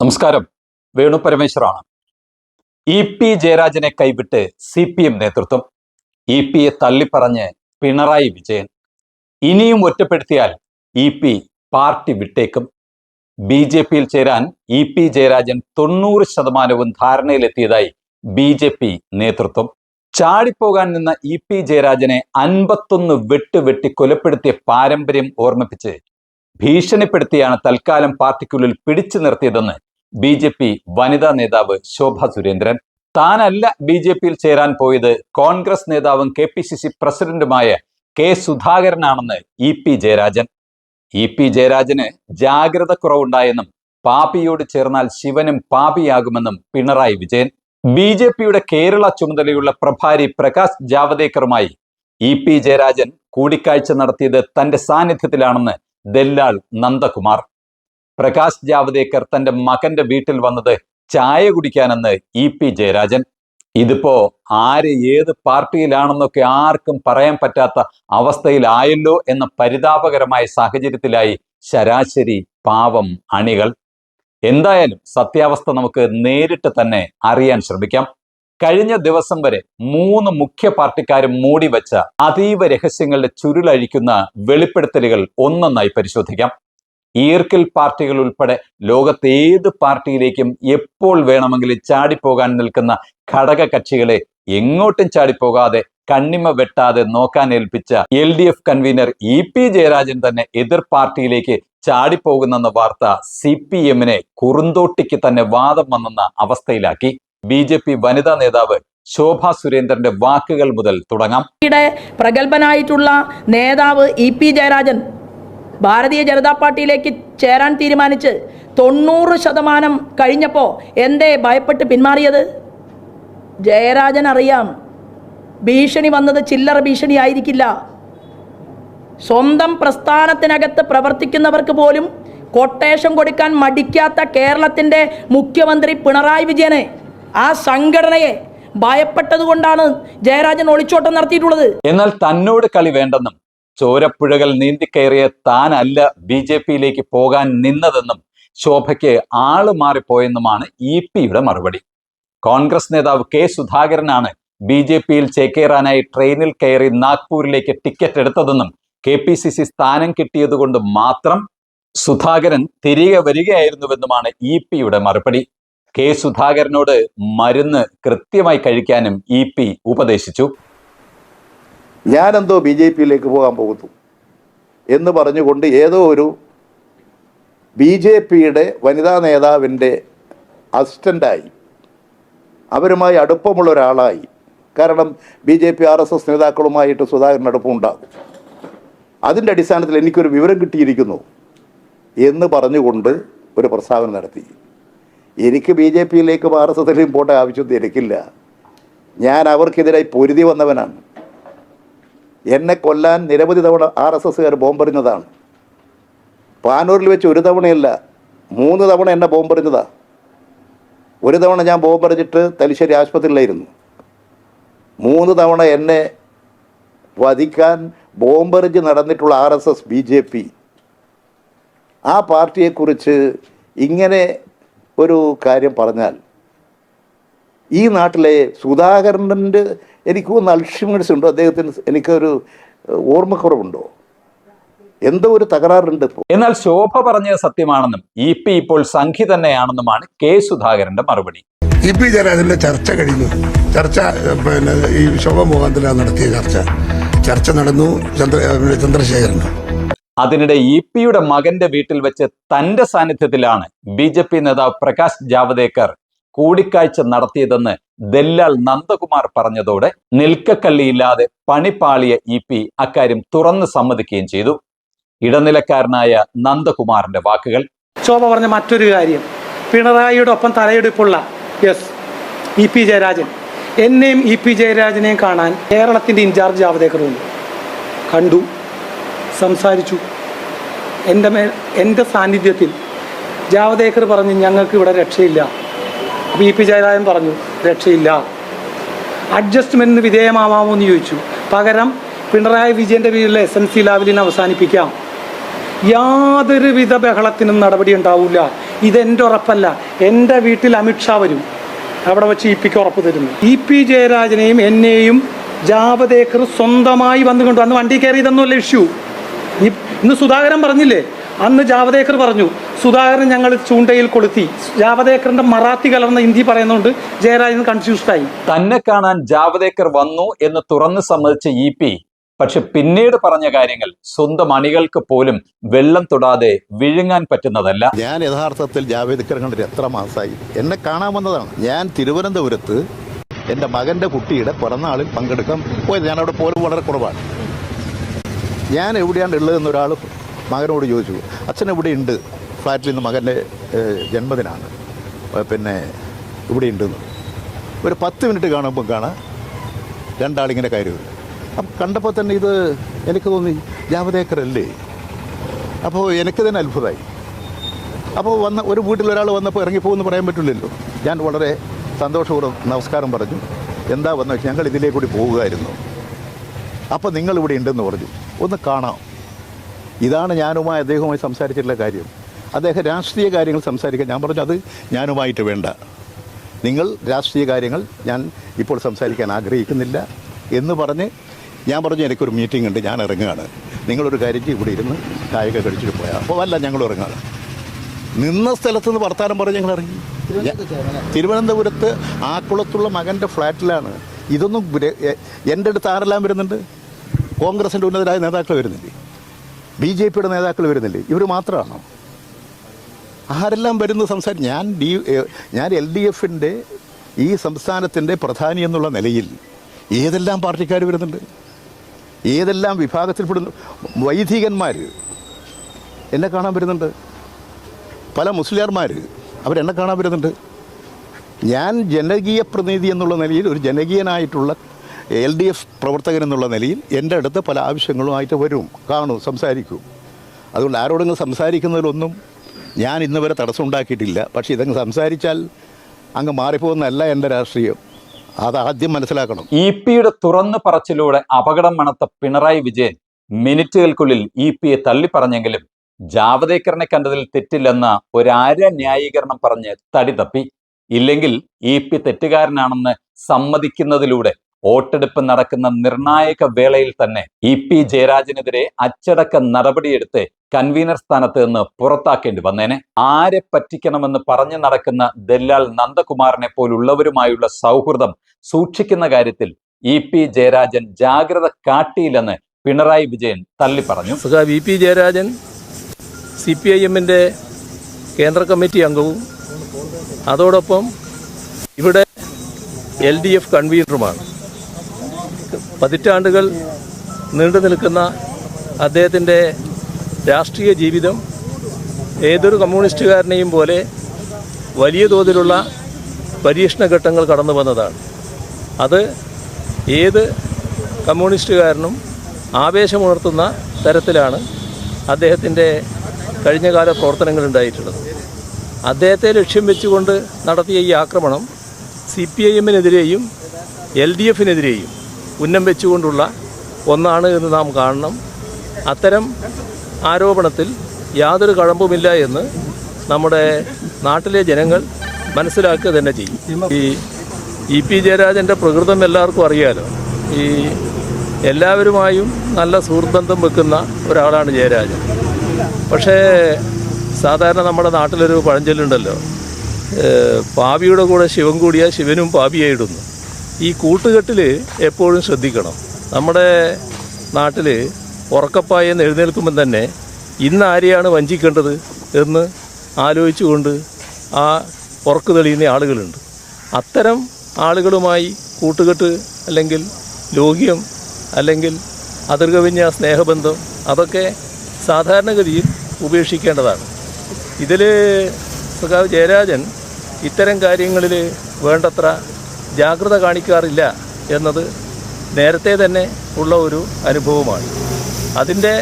നമസ്കാരം. Venu പരമേശ്വറാണ് E P ജയരാജനെ കൈവിട്ട് സി പി എം നേതൃത്വം ഇ പിയെ തള്ളിപ്പറഞ്ഞ് പിണറായി വിജയൻ ഇനിയും ഒറ്റപ്പെടുത്തിയാൽ ഇ പി പാർട്ടി വിട്ടേക്കും. ബി ജെ പിയിൽ ചേരാൻ ഇ പി ജയരാജൻ തൊണ്ണൂറ് ശതമാനവും ധാരണയിലെത്തിയതായി ബി ജെ പി നേതൃത്വം. ചാടിപ്പോകാൻ നിന്ന ഇ പി ജയരാജനെ അൻപത്തൊന്ന് വെട്ട് വെട്ടി കൊലപ്പെടുത്തിയ പാരമ്പര്യം ഓർമ്മിപ്പിച്ച് ഭീഷണിപ്പെടുത്തിയാണ് തൽക്കാലം പാർട്ടിക്കുള്ളിൽ പിടിച്ചു നിർത്തിയതെന്ന് ബി ജെ പി വനിതാ നേതാവ് ശോഭ സുരേന്ദ്രൻ. താനല്ല ബി ജെ പിയിൽ ചേരാൻ പോയത് കോൺഗ്രസ് നേതാവും കെ പി സി സി പ്രസിഡന്റുമായ K സുധാകരനാണെന്ന് E P Jayarajan. E P ജയരാജന് ജാഗ്രത കുറവുണ്ടായെന്നും പാപിയോട് ചേർന്നാൽ ശിവനും പാപിയാകുമെന്നും പിണറായി വിജയൻ. ബി ജെ പിയുടെ കേരള ചുമതലയുള്ള പ്രഭാരി പ്രകാശ് ജാവദേക്കറുമായി ഇ പി ജയരാജൻ കൂടിക്കാഴ്ച നടത്തിയത് തന്റെ സാന്നിധ്യത്തിലാണെന്ന് ദല്ലാൾ നന്ദകുമാർ. പ്രകാശ് ജാവദേക്കർ തന്റെ മകന്റെ വീട്ടിൽ വന്നത് ചായ കുടിക്കാനെന്ന് ഇ പി ജയരാജൻ. ഇതിപ്പോ ആര് ഏത് പാർട്ടിയിലാണെന്നൊക്കെ ആർക്കും പറയാൻ പറ്റാത്ത അവസ്ഥയിലായല്ലോ എന്ന പരിതാപകരമായ സാഹചര്യത്തിലായി ശരാശരി പാവം അണികൾ. എന്തായാലും സത്യാവസ്ഥ നമുക്ക് നേരിട്ട് തന്നെ അറിയാൻ ശ്രമിക്കാം. കഴിഞ്ഞ ദിവസം വരെ മൂന്ന് മുഖ്യ പാർട്ടിക്കാരും മൂടിവെച്ച അതീവ രഹസ്യങ്ങളുടെ ചുരുളഴിക്കുന്ന വെളിപ്പെടുത്തലുകൾ ഒന്നൊന്നായി പരിശോധിക്കാം. ഈർക്കിൽ പാർട്ടികൾ ഉൾപ്പെടെ ലോകത്തെ ഏത് പാർട്ടിയിലേക്കും എപ്പോൾ വേണമെങ്കിലും ചാടിപ്പോകാൻ നിൽക്കുന്ന ഘടക കക്ഷികളെ എങ്ങോട്ടും ചാടിപ്പോകാതെ കണ്ണിമ വെട്ടാതെ നോക്കാൻ ഏൽപ്പിച്ച L D F convener E P Jayarajan തന്നെ എതിർ പാർട്ടിയിലേക്ക് ചാടിപ്പോകുന്നെന്ന വാർത്ത സി പി എമ്മിനെ കുറുന്തോട്ടിക്ക് തന്നെ വാദം വന്നെന്ന അവസ്ഥയിലാക്കി. ബി ജെ പി വനിതാ നേതാവ് ശോഭ സുരേന്ദ്രന്റെ വാക്കുകൾ മുതൽ തുടങ്ങാം. യുടെ പ്രഗത്ഭനായിട്ടുള്ള നേതാവ് ഇ പി ജയരാജൻ ഭാരതീയ ജനതാ പാർട്ടിയിലേക്ക് ചേരാൻ തീരുമാനിച്ച് തൊണ്ണൂറ് ശതമാനം കഴിഞ്ഞപ്പോൾ എന്തേ ഭയപ്പെട്ട് പിന്മാറിയത്? ജയരാജൻ അറിയാം ഭീഷണി വന്നത് ചില്ലറ ഭീഷണി ആയിരിക്കില്ല സ്വന്തം പ്രസ്ഥാനത്തിനകത്ത് പ്രവർത്തിക്കുന്നവർക്ക് പോലും കൊട്ടേഷൻ കൊടുക്കാൻ മടിക്കാത്ത കേരളത്തിന്റെ മുഖ്യമന്ത്രി പിണറായി വിജയനെ ആ സംഘടനയെ ഭയപ്പെട്ടതുകൊണ്ടാണ് ജയരാജൻ ഒളിച്ചോട്ടം നടത്തിയിട്ടുള്ളത്. എന്നാൽ തന്നോട് കളി വേണ്ടെന്നും ചോരപ്പുഴകൾ നീന്തിക്കയറിയ താനല്ല ബി ജെ പിയിലേക്ക് പോകാൻ നിന്നതെന്നും ശോഭയ്ക്ക് ആൾ മാറിപ്പോയെന്നുമാണ് ഇ പിയുടെ മറുപടി. കോൺഗ്രസ് നേതാവ് കെ സുധാകരനാണ് ബി ജെ പിയിൽ ചേക്കേറാനായി ട്രെയിനിൽ കയറി നാഗ്പൂരിലേക്ക് ടിക്കറ്റ് എടുത്തതെന്നും കെ പി സി സി സ്ഥാനം കിട്ടിയതുകൊണ്ട് മാത്രം സുധാകരൻ തിരികെ വരികയായിരുന്നുവെന്നുമാണ് ഇ പിയുടെ മറുപടി. കെ സുധാകരനോട് മരുന്ന് കൃത്യമായി കഴിക്കാനും ഇ പി ഉപദേശിച്ചു. ഞാനെന്തോ ബി ജെ പിയിലേക്ക് പോകാൻ പോകുന്നു എന്ന് പറഞ്ഞുകൊണ്ട് ഏതോ ഒരു ബി ജെ പിയുടെ വനിതാ നേതാവിന്റെ അസിസ്റ്റന്റായി. അവരുമായി അടുപ്പമുള്ള ഒരാളായി. കാരണം B J P R S S നേതാക്കളുമായിട്ട് Sudhakaran അടുപ്പമുണ്ടാകും. അതിന്റെ അടിസ്ഥാനത്തിൽ എനിക്കൊരു വിവരം കിട്ടിയിരിക്കുന്നു എന്ന് പറഞ്ഞുകൊണ്ട് ഒരു പ്രസ്താവന നടത്തി. എനിക്ക് ബി ജെ പിയിലേക്കും ആർ എസ് എസിലേക്കും പോട്ട ആവശ്യമൊന്നും എനിക്കില്ല. ഞാൻ അവർക്കെതിരായി പൊരുതി വന്നവനാണ്. എന്നെ കൊല്ലാൻ നിരവധി തവണ ആർ എസ് എസ്സുകാർ ബോംബെറിഞ്ഞതാണ്. പാനൂരിൽ വെച്ച് ഒരു തവണയല്ല മൂന്ന് തവണ എന്നെ ബോംബെറിഞ്ഞതാ. ഒരു തവണ ഞാൻ ബോംബെറിഞ്ഞിട്ട് തലശ്ശേരി ആശുപത്രിയിലായിരുന്നു. മൂന്ന് തവണ എന്നെ വധിക്കാൻ ബോംബെറിഞ്ഞ് നടന്നിട്ടുള്ള R S S B J P. ആ പാർട്ടിയെക്കുറിച്ച് ഇങ്ങനെ ഒരു കാര്യം പറഞ്ഞാൽ ഈ നാട്ടിലെ സുധാകരന്റെ എനിക്ക് ഒന്ന് അൽഷിമേഴ്സ് ഉണ്ടോ അദ്ദേഹത്തിന് എനിക്കൊരു ഓർമ്മക്കുറവുണ്ടോ? എന്തോ ഒരു തകരാറുണ്ട് ഇപ്പോൾ എന്നാൽ ശോഭ പറഞ്ഞത് സത്യമാണെന്നും ഇ പി ഇപ്പോൾ സംഖ്യ തന്നെയാണെന്നുമാണ് കെ സുധാകരന്റെ മറുപടി. ഇ പി ജയരാജന്റെ ചർച്ച കഴിഞ്ഞു. ചർച്ച പിന്നെ ഈ ശോഭ മുഖാന്തര നടത്തിയ ചർച്ച. ചർച്ച നടന്നു ചന്ദ്ര ചന്ദ്രശേഖരൻ ചന്ദ്രശേഖരനും. അതിനിടെ ഇ പിയുടെ മകന്റെ വീട്ടിൽ വെച്ച് തന്റെ സാന്നിധ്യത്തിലാണ് ബി ജെ പി നേതാവ് പ്രകാശ് ജാവദേക്കർ കൂടിക്കാഴ്ച നടത്തിയതെന്ന് ദല്ലാൽ നന്ദകുമാർ പറഞ്ഞതോടെ നിൽക്കക്കള്ളിയില്ലാതെ പണിപ്പാളിയ ഇ പി അക്കാര്യം തുറന്ന് സമ്മതിക്കുകയും ചെയ്തു. ഇടനിലക്കാരനായ നന്ദകുമാറിന്റെ വാക്കുകൾ ശോഭ പറഞ്ഞ മറ്റൊരു കാര്യം പിണറായിയുടെ ഒപ്പം തലയെടുപ്പുള്ള യെസ് ഇ പി ജയരാജൻ. എന്നെയും ഇ പി ജയരാജനെയും കാണാൻ കേരളത്തിന്റെ ഇൻചാർജ് ജാവദേക്കർ വന്നു. കണ്ടു സംസാരിച്ചു. എന്റെ മേൽ എന്റെ സാന്നിധ്യത്തിൽ ജാവദേക്കർ പറഞ്ഞ് ഞങ്ങൾക്ക് ഇവിടെ രക്ഷയില്ല. ഇ പി ജയരാജൻ പറഞ്ഞു രക്ഷയില്ല. അഡ്ജസ്റ്റ്മെന്റിന് വിധേയമാവാമോ എന്ന് ചോദിച്ചു. പകരം പിണറായി വിജയന്റെ പേരിലെ എസ് എൻ സി ലാവലിനെ അവസാനിപ്പിക്കാം. യാതൊരുവിധ ബഹളത്തിനും നടപടി ഉണ്ടാവില്ല ഇതെന്റെ ഉറപ്പല്ല. എന്റെ വീട്ടിൽ അമിത്ഷാ വരും. അവിടെ വെച്ച് ഇ പിക്ക് ഉറപ്പ് തരുന്നു. ഇ പി ജയരാജനെയും എന്നെയും ജാവദേക്കർ സ്വന്തമായി വന്നുകൊണ്ട് അന്ന് വണ്ടി കയറിയതൊന്നുമല്ല ഇഷ്യൂ. ഇന്ന് സുധാകരൻ പറഞ്ഞില്ലേ അന്ന് ജാവദേക്കർ പറഞ്ഞു സുധാകരൻ ഞങ്ങൾ ചൂണ്ടയിൽ കൊളുത്തി. ജാവദേക്കറിന്റെ മറാത്തി കലർന്ന ഹിന്ദി പറയുന്നതുകൊണ്ട് ജയരാജൻ കൺഫ്യൂസ്ഡായി തന്നെ കാണാൻ ജാവദേക്കർ വന്നു എന്ന് തുറന്നു സമ്മതിച്ച ഇ പി. പക്ഷെ പിന്നീട് പറഞ്ഞ കാര്യങ്ങൾ സ്വന്തം അണികൾക്ക് പോലും വെള്ളം തൊടാതെ വിഴുങ്ങാൻ പറ്റുന്നതല്ല. ഞാൻ യഥാർത്ഥത്തിൽ ജാവേദ്കർ കണ്ടിട്ട് എത്ര മാസമായി എന്നെ കാണാൻ വന്നതാണ്. ഞാൻ തിരുവനന്തപുരത്ത് എന്റെ മകന്റെ കുട്ടിയുടെ പിറന്നാളിൽ പങ്കെടുക്കാൻ പോയത്. ഞാൻ അവിടെ പോലും വളരെ കുറവാണ്. ഞാൻ എവിടെയാണ് ഉള്ളതെന്ന് ഒരാൾ മകനോട് ചോദിച്ചു അച്ഛൻ ഇവിടെ ഉണ്ട്? ഫ്ലാറ്റിൽ നിന്ന് മകന്റെ ജന്മദിനമാണ് പിന്നെ ഇവിടെ ഉണ്ടെന്ന്. ഒരു പത്ത് മിനിറ്റ് കാണുമ്പോൾ കാണാം രണ്ടാളിങ്ങനെ കയറി വരും. അപ്പം കണ്ടപ്പോൾ തന്നെ ഇത് എനിക്ക് തോന്നി ജാവദേക്കർ അല്ലേ അപ്പോൾ എനിക്ക് തന്നെ അത്ഭുതമായി. അപ്പോൾ വന്ന ഒരു വീട്ടിൽ ഒരാൾ വന്നപ്പോൾ ഇറങ്ങിപ്പോകുമെന്ന് പറയാൻ പറ്റില്ലല്ലോ. ഞാൻ വളരെ സന്തോഷപൂർവം നമസ്കാരം പറഞ്ഞു. എന്താ വന്നു? ഞങ്ങൾ ഇതിലേ കൂടി പോവുകയായിരുന്നു. അപ്പോൾ നിങ്ങളിവിടെ ഉണ്ടെന്ന് പറഞ്ഞു. ഒന്ന് കാണാം. ഇതാണ് ഞാനുമായി അദ്ദേഹവുമായി സംസാരിച്ചിട്ടുള്ള കാര്യം. അദ്ദേഹം രാഷ്ട്രീയ കാര്യങ്ങൾ സംസാരിക്കാൻ ഞാൻ പറഞ്ഞു അത് ഞാനുമായിട്ട് വേണ്ട. നിങ്ങൾ രാഷ്ട്രീയ കാര്യങ്ങൾ ഞാൻ ഇപ്പോൾ സംസാരിക്കാൻ ആഗ്രഹിക്കുന്നില്ല. എന്ന് പറഞ്ഞ് ഞാൻ പറഞ്ഞു എനിക്കൊരു മീറ്റിംഗ് ഉണ്ട് ഞാൻ ഇറങ്ങുകയാണ്. നിങ്ങളൊരു കാര്യം ഇവിടെ ഇരുന്ന് കായിക കഴിച്ചിട്ട് പോയാൽ അപ്പോൾ അല്ല ഞങ്ങൾ ഇറങ്ങുകയാണ്. നിന്ന സ്ഥലത്ത് നിന്ന് വർത്താനം പറഞ്ഞ് ഞങ്ങൾ ഇറങ്ങി. തിരുവനന്തപുരത്ത് ആക്കുളത്തുള്ള മകന്റെ ഫ്ലാറ്റിലാണ്. ഇതൊന്നും എന്റെ അടുത്ത് ആരെല്ലാം വരുന്നുണ്ട്? കോൺഗ്രസിന്റെ ഉന്നതരായ നേതാക്കൾ വരുന്നില്ലേ? ബി ജെ പിയുടെ നേതാക്കൾ വരുന്നില്ലേ? ഇവർ മാത്രമാണോ ആരെല്ലാം വരുന്നു സംസാരം ഞാൻ ഡി ഞാൻ എൽ ഡി എഫിന്റെ ഈ സംസ്ഥാനത്തിന്റെ പ്രധാനി എന്നുള്ള നിലയിൽ ഏതെല്ലാം പാർട്ടിക്കാർ വരുന്നുണ്ട്? ഏതെല്ലാം വിഭാഗത്തിൽപ്പെടുന്നു? വൈദികന്മാർ എന്നെ കാണാൻ വരുന്നുണ്ട്. പല മുസ്ലിയാർമാർ അവരെന്നെ കാണാൻ വരുന്നുണ്ട്. ഞാൻ ജനകീയ പ്രതിനിധി എന്നുള്ള നിലയിൽ ഒരു ജനകീയനായിട്ടുള്ള എൽ ഡി എഫ് പ്രവർത്തകൻ എന്നുള്ള നിലയിൽ എന്റെ അടുത്ത് പല ആവശ്യങ്ങളുമായിട്ട് വരും. കാണും സംസാരിക്കും. അതുകൊണ്ട് ആരോടെങ്കിലും സംസാരിക്കുന്നതിലൊന്നും ഞാൻ ഇന്ന് വരെ തടസ്സം ഉണ്ടാക്കിയിട്ടില്ല പക്ഷേ ഇതങ്ങ് സംസാരിച്ചാൽ അങ്ങ് മാറിപ്പോകുന്നതല്ല എന്റെ രാഷ്ട്രീയം. അത് ആദ്യം മനസ്സിലാക്കണം. ഇ പിയുടെ തുറന്നു പറച്ചിലൂടെ അപകടം മണത്ത പിണറായി വിജയൻ മിനിറ്റുകൾക്കുള്ളിൽ ഇ പിയെ തള്ളിപ്പറഞ്ഞെങ്കിലും ജാവദേക്കറിനെ കണ്ടതിൽ തെറ്റില്ലെന്ന ഒരാര ന്യായീകരണം പറഞ്ഞ് തടി തപ്പി. ഇല്ലെങ്കിൽ ഇ പി തെറ്റുകാരനാണെന്ന് സമ്മതിക്കുന്നതിലൂടെ വോട്ടെടുപ്പ് നടക്കുന്ന നിർണായക വേളയിൽ തന്നെ ഇ പി ജയരാജനെതിരെ അച്ചടക്ക നടപടിയെടുത്ത് കൺവീനർ സ്ഥാനത്ത് നിന്ന് പുറത്താക്കേണ്ടി വന്നേനെ. ആരെ പറ്റിക്കണമെന്ന് പറഞ്ഞു നടക്കുന്ന ദല്ലാൽ നന്ദകുമാറിനെ പോലുള്ളവരുമായുള്ള സൗഹൃദം സൂക്ഷിക്കുന്ന കാര്യത്തിൽ ഇ പി ജയരാജൻ ജാഗ്രത കാട്ടിയില്ലെന്ന് പിണറായി വിജയൻ തള്ളി പറഞ്ഞു E P Jayarajan C P I എമ്മിന്റെ കേന്ദ്ര കമ്മിറ്റി അംഗവും അതോടൊപ്പം ഇവിടെ എൽ ഡി എഫ് കൺവീനറുമാണ്. പതിറ്റാണ്ടുകൾ നീണ്ടു നിൽക്കുന്ന അദ്ദേഹത്തിന്റെ രാഷ്ട്രീയ ജീവിതം ഏതൊരു കമ്മ്യൂണിസ്റ്റുകാരനെയും പോലെ വലിയ തോതിലുള്ള പരീക്ഷണ ഘട്ടങ്ങൾ കടന്നു വന്നതാണ്. അത് ഏത് കമ്മ്യൂണിസ്റ്റുകാരനും ആവേശമുണർത്തുന്ന തരത്തിലാണ് അദ്ദേഹത്തിന്റെ കഴിഞ്ഞകാല പ്രവർത്തനങ്ങൾ ഉണ്ടായിട്ടുള്ളത്. അദ്ദേഹത്തെ ലക്ഷ്യം വെച്ചുകൊണ്ട് നടത്തിയ ഈ ആക്രമണം സി പി ഐ എമ്മിനെതിരെയും എൽ ഡി എഫിനെതിരെയും ഉന്നം വെച്ചുകൊണ്ടുള്ള ഒന്നാണ് എന്ന് നാം കാണണം. അത്തരം ആരോപണത്തിൽ യാതൊരു കഴമ്പുമില്ല എന്ന് നമ്മുടെ നാട്ടിലെ ജനങ്ങൾ മനസ്സിലാക്കുക തന്നെ ചെയ്യും. ഈ ഇ പി ജയരാജന്റെ പ്രകൃതം എല്ലാവർക്കും അറിയാലോ. ഈ എല്ലാവരുമായും നല്ല സുഹൃത്ബന്ധം വെക്കുന്ന ഒരാളാണ് ജയരാജൻ. പക്ഷേ സാധാരണ നമ്മുടെ നാട്ടിലൊരു പഴഞ്ചൊല്ലുണ്ടല്ലോ പാവിയുടെ കൂടെ ശിവൻ കൂടിയാൽ ശിവനും പാപിയായിടുന്നു ഈ കൂട്ടുകെട്ടിൽ എപ്പോഴും ശ്രദ്ധിക്കണം. നമ്മുടെ നാട്ടിൽ ഉറക്കപ്പായെന്ന് എഴുന്നേൽക്കുമ്പം തന്നെ ഇന്ന് ആരെയാണ് വഞ്ചിക്കേണ്ടത് എന്ന് ആലോചിച്ചുകൊണ്ട് ആ ഉറക്കു തെളിയുന്ന ആളുകളുണ്ട്. അത്തരം ആളുകളുമായി കൂട്ടുകെട്ട് അല്ലെങ്കിൽ ലോഹ്യം അല്ലെങ്കിൽ അതിർകവിഞ്ഞ സ്നേഹബന്ധം അതൊക്കെ സാധാരണഗതിയിൽ ഉപേക്ഷിക്കേണ്ടതാണ്. ഇതിൽ സഖാവ് ജയരാജൻ ഇത്തരം കാര്യങ്ങളിൽ വേണ്ടത്ര ജാഗ്രത കാണിക്കാറില്ല എന്നത് നേരത്തെ തന്നെ ഉള്ള ഒരു അനുഭവമാണ്. അതിന്റെ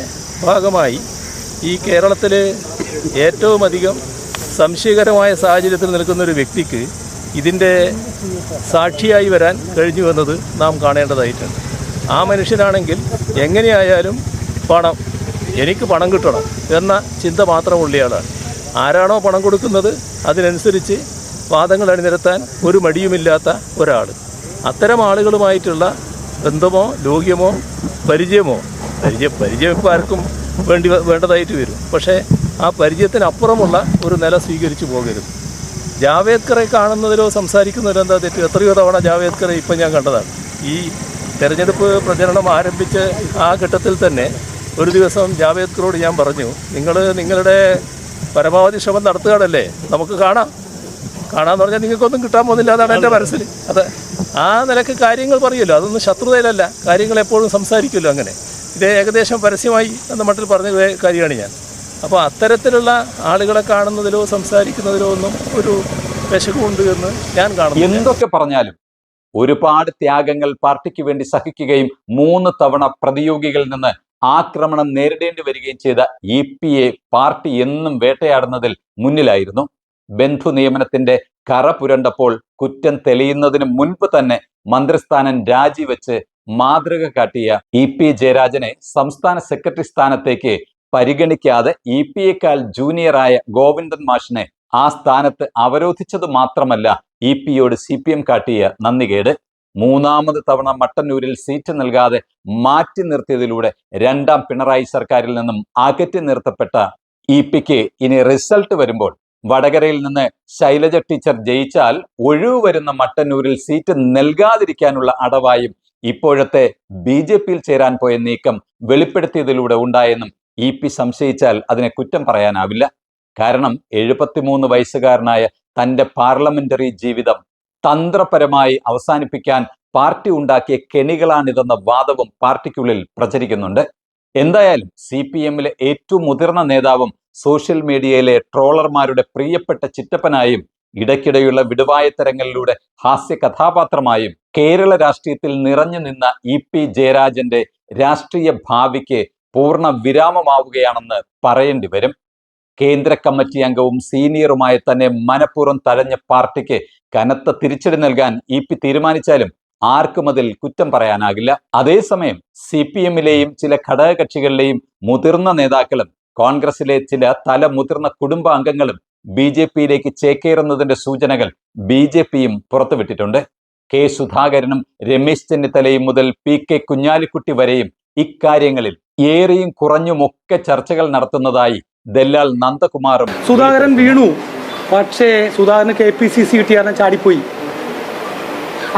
ഭാഗമായി ഈ കേരളത്തിൽ ഏറ്റവും അധികം സംശയകരമായ സാഹചര്യത്തിൽ നിൽക്കുന്ന ഒരു വ്യക്തിക്ക് ഇതിന്റെ സാക്ഷിയായി വരാൻ കഴിഞ്ഞു എന്നത് നാം കാണേണ്ടതായിട്ടുണ്ട്. ആ മനുഷ്യനാണെങ്കിൽ എങ്ങനെയായാലും പണം എനിക്ക് പണം കിട്ടണം എന്ന ചിന്ത മാത്രമുള്ളയാളാണ് ആരാണോ പണം കൊടുക്കുന്നത് അതിനനുസരിച്ച് വാദങ്ങൾ അണിനിരത്താൻ ഒരു മടിയുമില്ലാത്ത ഒരാൾ അത്തരം ആളുകളുമായിട്ടുള്ള ബന്ധമോ ലോക്യമോ പരിചയമോ പരിചയം പരിചയം ഇപ്പോൾ ആർക്കും വേണ്ടി വേണ്ടതായിട്ട് വരും. പക്ഷേ ആ പരിചയത്തിനപ്പുറമുള്ള ഒരു നില സ്വീകരിച്ചു പോകരുത്. ജാവേദ്കറെ കാണുന്നതിലോ സംസാരിക്കുന്നതിലോ എന്താ തെറ്റ്? എത്രയോ തവണ ജാവേദ്കറെ ഇപ്പം ഞാൻ കണ്ടതാണ്. ഈ തെരഞ്ഞെടുപ്പ് പ്രചരണം ആരംഭിച്ച ആ ഘട്ടത്തിൽ തന്നെ ഒരു ദിവസം ജാവേദ്കറോട് ഞാൻ പറഞ്ഞു നിങ്ങൾ നിങ്ങളുടെ പരമാവധി ശ്രമം നടത്തുകയാണല്ലേ? നമുക്ക് കാണാം. കാണാന്ന് പറഞ്ഞാൽ നിങ്ങൾക്കൊന്നും കിട്ടാൻ പോകുന്നില്ല അതാണ് എന്റെ മനസ്സിൽ. അതെ ആ നിലയ്ക്ക് കാര്യങ്ങൾ പറയുമല്ലോ അതൊന്നും ശത്രുതയിലല്ല. കാര്യങ്ങൾ എപ്പോഴും സംസാരിക്കുമല്ലോ അങ്ങനെ. ഇത് ഏകദേശം പരസ്യമായി എന്ന മട്ടിൽ പറഞ്ഞ കാര്യമാണ് ഞാൻ. അപ്പോൾ അത്തരത്തിലുള്ള ആളുകളെ കാണുന്നതിലോ സംസാരിക്കുന്നതിലോ ഒന്നും ഒരു വിശകുണ്ട് എന്ന് ഞാൻ കാണുന്നു എന്തൊക്കെ പറഞ്ഞാലും ഒരുപാട് ത്യാഗങ്ങൾ പാർട്ടിക്ക് വേണ്ടി സഹിക്കുകയും മൂന്ന് തവണ പ്രതിയോഗികളിൽ നിന്ന് ആക്രമണം നേരിടേണ്ടി വരികയും ചെയ്ത ഇ പി എ പാർട്ടി എന്നും വേട്ടയാടുന്നതിൽ മുന്നിലായിരുന്നു. ബന്ധു നിയമനത്തിന്റെ കറ പുരണ്ടപ്പോൾ കുറ്റം തെളിയുന്നതിന് മുൻപ് തന്നെ മന്ത്രിസ്ഥാനം രാജിവെച്ച് മാതൃക കാട്ടിയ ഇ പി ജയരാജനെ സംസ്ഥാന സെക്രട്ടറി സ്ഥാനത്തേക്ക് പരിഗണിക്കാതെ ഇ പി എക്കാൾ ജൂനിയറായ ഗോവിന്ദൻ മാഷിനെ ആ സ്ഥാനത്ത് അവരോധിച്ചത് മാത്രമല്ല ഇ പിയോട് സി പി എം കാട്ടിയ നന്ദികേട്. മൂന്നാമത് തവണ മട്ടന്നൂരിൽ സീറ്റ് നൽകാതെ മാറ്റി നിർത്തിയതിലൂടെ രണ്ടാം പിണറായി സർക്കാരിൽ നിന്നും അകറ്റി നിർത്തപ്പെട്ട ഇ പിക്ക് ഇനി റിസൾട്ട് വരുമ്പോൾ വടകരയിൽ നിന്ന് ശൈലജ ടീച്ചർ ജയിച്ചാൽ ഒഴിവ് വരുന്ന മട്ടന്നൂരിൽ സീറ്റ് നൽകാതിരിക്കാനുള്ള അടവായും ഇപ്പോഴത്തെ ബി ജെ പിയിൽ ചേരാൻ പോയ നീക്കം വെളിപ്പെടുത്തിയതിലൂടെ ഉണ്ടായെന്നും ഇ പി സംശയിച്ചാൽ അതിനെ കുറ്റം പറയാനാവില്ല. കാരണം എഴുപത്തിമൂന്ന് വയസ്സുകാരനായ തന്റെ പാർലമെന്ററി ജീവിതം തന്ത്രപരമായി അവസാനിപ്പിക്കാൻ പാർട്ടി ഉണ്ടാക്കിയ കെണികളാണിതെന്ന വാദവും പാർട്ടിക്കുള്ളിൽ പ്രചരിക്കുന്നുണ്ട്. എന്തായാലും സി പി എമ്മിലെ ഏറ്റവും മുതിർന്ന നേതാവും സോഷ്യൽ മീഡിയയിലെ ട്രോളർമാരുടെ പ്രിയപ്പെട്ട ചിറ്റപ്പനായും ഇടയ്ക്കിടെയുള്ള വിടുവായത്തരങ്ങളിലൂടെ ഹാസ്യ കഥാപാത്രമായും കേരള രാഷ്ട്രീയത്തിൽ നിറഞ്ഞു നിന്ന ഇ പി ജയരാജന്റെ രാഷ്ട്രീയ ഭാവിക്ക് പൂർണ വിരാമമാവുകയാണെന്ന് പറയേണ്ടി വരും. കേന്ദ്ര കമ്മിറ്റി അംഗവും സീനിയറുമായ തന്നെ മനഃപൂർവം തഴഞ്ഞ പാർട്ടിക്ക് കനത്ത തിരിച്ചടി നൽകാൻ ഇ പി തീരുമാനിച്ചാലും ആർക്കും അതിൽ കുറ്റം പറയാനാകില്ല. അതേസമയം സി പി എമ്മിലെയും ചില ഘടകകക്ഷികളിലെയും മുതിർന്ന നേതാക്കളും കോൺഗ്രസിലെ ചില തല മുതിർന്ന കുടുംബാംഗങ്ങളും ബി ജെ പിയിലേക്ക് ചേക്കേറുന്നതിന്റെ സൂചനകൾ ബി ജെ പിയും പുറത്തുവിട്ടിട്ടുണ്ട്. കെ സുധാകരനും രമേശ് ചെന്നിത്തലയും മുതൽ പി കെ കുഞ്ഞാലിക്കുട്ടി വരെയും ഇക്കാര്യങ്ങളിൽ ഏറെയും കുറഞ്ഞുമൊക്കെ ചർച്ചകൾ നടത്തുന്നതായി ദല്ലാൽ നന്ദകുമാറും സുധാകരൻ വീണു. പക്ഷേ സുധാകരന് കെ പി സി സി കിട്ടിയ ചാടിപ്പോയി.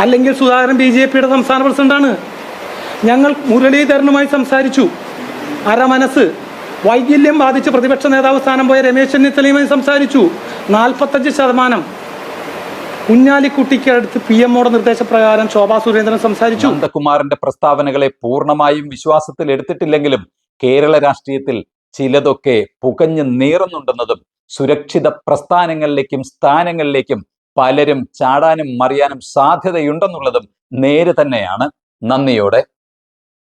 അല്ലെങ്കിൽ സുധാകരൻ ബി ജെ പിയുടെ സംസ്ഥാന പ്രസിഡന്റാണ്. ഞങ്ങൾ മുരളീധരനുമായി സംസാരിച്ചു. അരമനസ് വൈകല്യം ബാധിച്ച് പ്രതിപക്ഷ നേതാവ് സ്ഥാനം പോയ രമേശ് ചെന്നിത്തലയുമായി സംസാരിച്ചു. നാൽപ്പത്തഞ്ച് ശതമാനം. കുഞ്ഞാലിക്കുട്ടിക്ക് അടുത്ത് പി എമ്മോടെ നിർദ്ദേശപ്രകാരം ശോഭാ സുരേന്ദ്രൻ സംസാരിച്ചു. നന്ദകുമാറിന്റെ പ്രസ്താവനകളെ പൂർണമായും വിശ്വാസത്തിൽ എടുത്തിട്ടില്ലെങ്കിലും കേരള രാഷ്ട്രീയത്തിൽ ചിലതൊക്കെ പുകഞ്ഞു നീറുന്നുണ്ടെന്നതും സുരക്ഷിത പ്രസ്ഥാനങ്ങളിലേക്കും സ്ഥാനങ്ങളിലേക്കും പലരും ചാടാനും മറിയാനും സാധ്യതയുണ്ടെന്നുള്ളതും നേര് തന്നെയാണ്. നന്ദിയോടെ